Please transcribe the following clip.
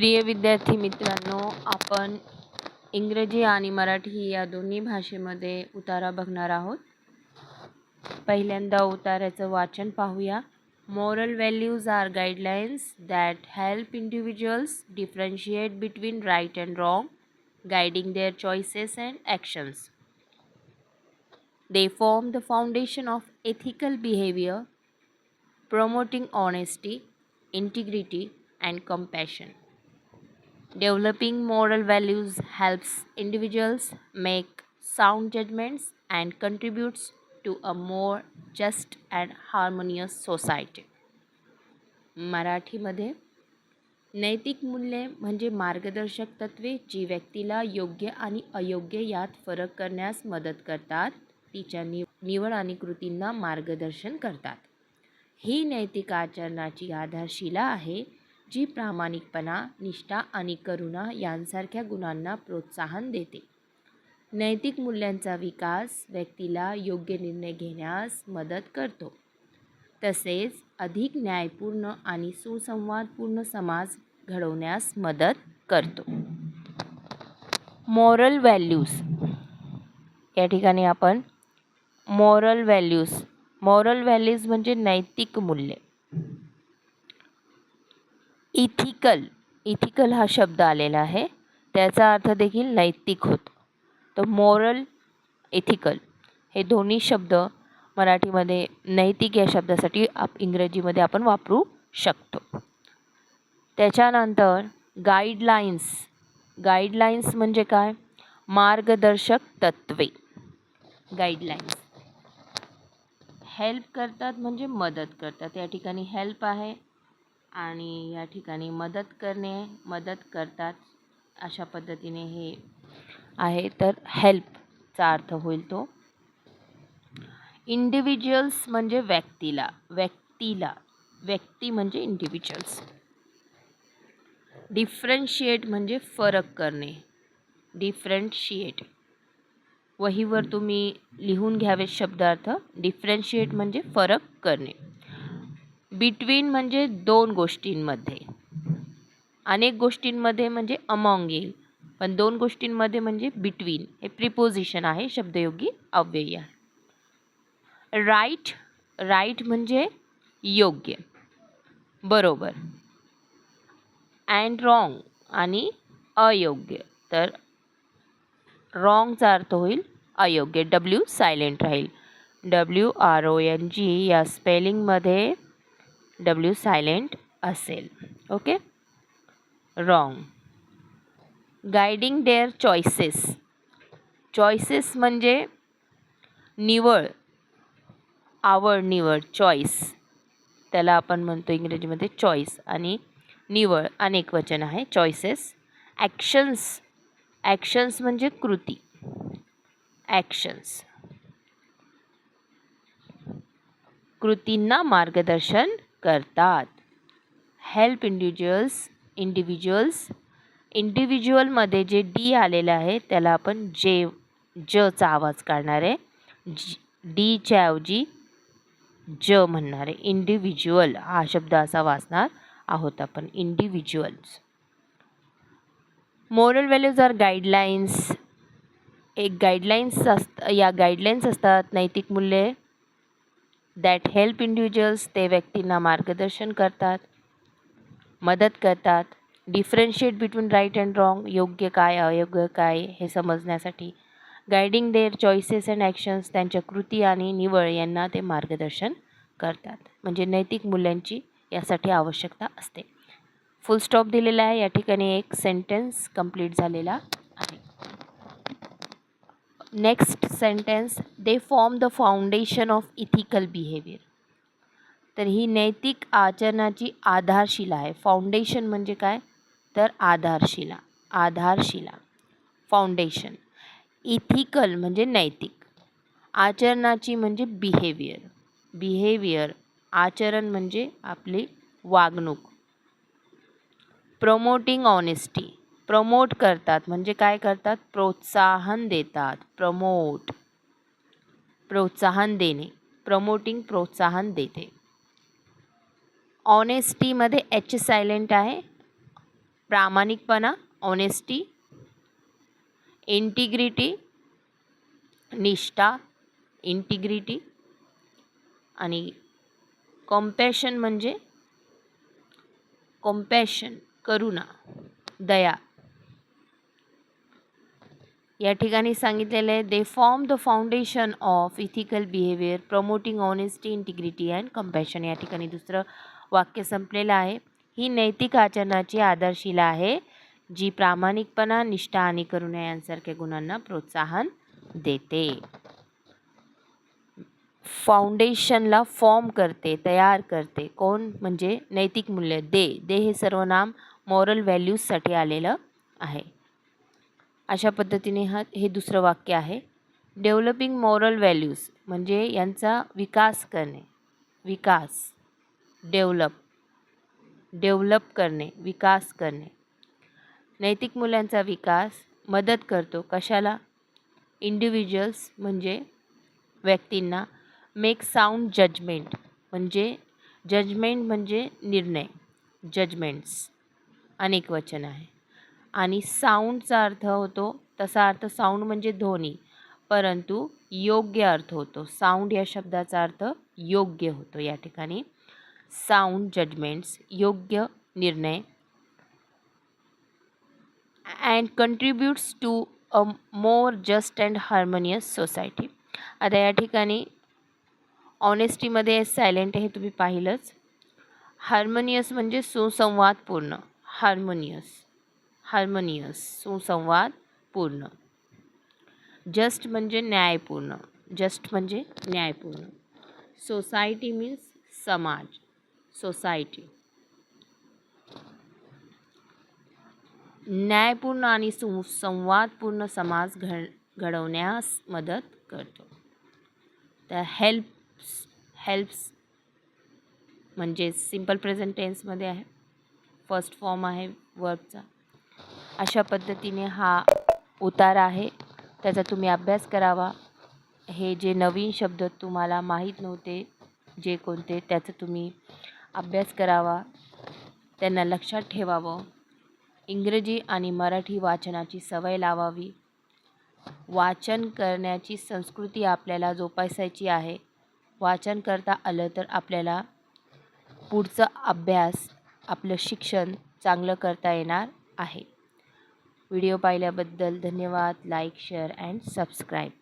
प्रिय विद्यार्थी मित्रांनो आपण इंग्रजी आणि मराठी या दोन्ही भाषेमध्ये उतारा बघणार आहोत. पहिल्यांदा उताऱ्याचं वाचन पाहूया. Moral values are guidelines that help individuals differentiate between right and wrong guiding their choices and actions they form the foundation of ethical behaviour promoting honesty, integrity, and compassion. Developing moral values helps individuals make sound judgments and contributes to a more just and harmonious society. मराठीमध्ये नैतिक मूल्ये म्हणजे मार्गदर्शक तत्वे जी व्यक्तीला योग्य आणि अयोग्य यात फरक करण्यास मदत करतात तिच्या नि निवड आणि कृतींना मार्गदर्शन करतात ही नैतिक आचरणाची आधारशिला आहे जी प्रामाणिकपणा निष्ठा आणि करुणा यांसारख्या गुणांना प्रोत्साहन देते. नैतिक मूल्यांचा विकास व्यक्तीला योग्य निर्णय घेण्यास मदत करतो. तसेच अधिक न्यायपूर्ण आणि सुसंवादपूर्ण समाज घडवण्यास मदत करतो. मॉरल व्हॅल्यूज या ठिकाणी आपण मॉरल व्हॅल्यूज मॉरल व्हॅल्यूज म्हणजे नैतिक मूल्ये. इथिकल इथिकल हा शब्द आलेला आहे. त्याचा अर्थ देखील नैतिक होतो. तर मॉरल इथिकल हे दोन्ही शब्द मराठीमध्ये नैतिक या शब्दासाठी आप इंग्रजीमध्ये आपण वापरू शकतो. त्याच्यानंतर गाईडलाईन्स गाईडलाईन्स म्हणजे काय? मार्गदर्शक तत्त्वे गाईडलाईन्स हेल्प करतात म्हणजे मदत करतात. या ठिकाणी हेल्प आहे. आणि या ठिकाणी मदत करणे मदत करतात अशा पद्धतीने हे आहे. तर हेल्पचा अर्थ होईल तो. इंडिव्हिज्युअल्स म्हणजे व्यक्तीला व्यक्तीला व्यक्ती म्हणजे इंडिव्हिज्युअल्स डिफरन्शिएट म्हणजे फरक करणे. डिफरन्शिएट वहीवर तुम्ही लिहून घ्यावे शब्दार्थ. डिफरन्शिएट म्हणजे फरक करणे. बिटवीन म्हणजे दोन गोष्टींमध्ये. अनेक गोष्टींमध्ये म्हणजे अमॉंग येईल. पण दोन गोष्टींमध्ये म्हणजे बिटवीन. हे प्रिपोजिशन आहे शब्दयोगी अव्यय. आहे राईट राईट म्हणजे योग्य. बरोबर. अँड रॉंग आणि अयोग्य. तर रॉंगचा अर्थ होईल अयोग्य. डब्ल्यू सायलेंट राहील. W R O N G या स्पेलिंगमध्ये डब्ल्यू सायलेंट असेल. Okay wrong guiding their choices choices म्हणजे निवड. आवड निवड चॉईस त्याला आपण म्हणतो इंग्रजीमध्ये चॉईस आणि निवड. अनेक वचन आहे. चॉईसेस ॲक्शन्स ॲक्शन्स म्हणजे कृती. ॲक्शन्स कृतींना मार्गदर्शन करतात. हेल्प इंडिव्हिज्युअल्स इंडिव्हिज्युअल्स इंडिव्हिज्युअलमध्ये जे डी आलेलं आहे त्याला आपण जे जचा आवाज काढणार आहे. जी डीच्या ऐवजी ज म्हणणार आहे. इंडिव्हिज्युअल हा शब्द असा वाचणार आहोत आपण. Individuals moral values are guidelines एक गाईडलाईन्स असत या गाईडलाईन्स असतात नैतिक मूल्ये. दॅट हेल्प इंडिव्हिज्युअल्स ते व्यक्तींना मार्गदर्शन करतात मदत करतात. Differentiate between right and wrong योग्य काय अयोग्य काय हे समजण्यासाठी guiding their choices and actions त्यांच्या कृती आणि निवड यांना ते मार्गदर्शन करतात. म्हणजे नैतिक मूल्यांची यासाठी आवश्यकता असते. फुल स्टॉप दिलेला आहे. या ठिकाणी एक सेंटेन्स कंप्लीट झालेला next sentence they form the foundation of ethical behaviour तर ही नैतिक आचरणाची आधारशिला आहे. फाउंडेशन म्हणजे काय? तर आधारशिला. आधारशिला. फाउंडेशन इथिकल म्हणजे नैतिक. आचरणाची म्हणजे बिहेवियर बिहेवियर आचरण म्हणजे आपली वागणूक. प्रमोटिंग ऑनेस्टी प्रमोट करतात. म्हणजे काय करतात? प्रोत्साहन देतात. प्रमोट प्रोत्साहन देणे. प्रमोटिंग प्रोत्साहन देते. ऑनेस्टीमध्ये एच सायलेंट आहे. प्रामाणिकपणा ऑनेस्टी इंटिग्रिटी निष्ठा इंटिग्रिटी आणि कॉम्पॅशन म्हणजे कॉम्पॅशन करुणा दया. या ठिकाणी सांगितलेलं आहे they form the foundation of ethical behaviour promoting honesty integrity and compassion या ठिकाणी दुसरं वाक्य संपलेलं आहे. ही नैतिक आचरणाची आधारशिला आहे जी प्रामाणिकपणा निष्ठा आणि करुणा यांसारख्या गुणांना प्रोत्साहन देते. फाउंडेशनला फॉर्म करते तयार करते. कोण? म्हणजे नैतिक मूल्य. दे. दे हे सर्वनाम मॉरल व्हॅल्यूजसाठी आलेलं आहे. अशा पद्धतीने हा हे दुसरं वाक्य आहे. डेव्हलपिंग मॉरल व्हॅल्यूज म्हणजे यांचा विकास करणे. विकास. डेव्हलप डेव्हलप करणे. विकास करणे. नैतिक मूल्यांचा विकास मदत करतो कशाला? इंडिव्हिज्युअल्स म्हणजे व्यक्तींना मेक साऊंड जजमेंट म्हणजे जजमेंट म्हणजे निर्णय. जजमेंट्स अनेक वचन आहे. आणि साऊंडचा अर्थ होतो तसा अर्थ साऊंड म्हणजे ध्वनी. परंतु योग्य अर्थ होतो. साऊंड या शब्दाचा अर्थ योग्य होतो या ठिकाणी. साऊंड जजमेंट्स योग्य निर्णय. And contributes to a more just and harmonious society आता या ठिकाणी ऑनेस्टीमध्ये सायलेंट हे तुम्ही पाहिलंच. हार्मोनियस म्हणजे सुसंवादपूर्ण. हार्मोनियस हार्मोनियस सुसंवाद पूर्ण. जस्ट म्हणजे न्यायपूर्ण. जस्ट म्हणजे न्यायपूर्ण. सोसायटी मीन्स समाज. सोसायटी. न्यायपूर्ण आणि सुसंवादपूर्ण समाज घड घडवण्यास मदत करतो. तर हेल्प्स हेल्प्स म्हणजे सिंपल प्रेझेंट टेन्समध्ये आहे. फर्स्ट फॉर्म आहे वर्बचा अशा पद्धतीने हा उतार आहे. त्याचा तुम्ही अभ्यास करावा. हे जे नवीन शब्द तुम्हाला माहीत नव्हते जे कोणते त्याचा तुम्ही अभ्यास करावा. त्यांना लक्षात ठेवावं. इंग्रजी आणि मराठी वाचनाची सवय लावावी. वाचन करण्याची संस्कृती आपल्याला जोपासायची आहे. वाचन करता आलं तर आपल्याला पुढचा अभ्यास आपलं शिक्षण चांगलं करता येणार आहे. व्हिडिओ पाहिल्याबद्दल धन्यवाद लाईक शेअर अँड सबस्क्राईब.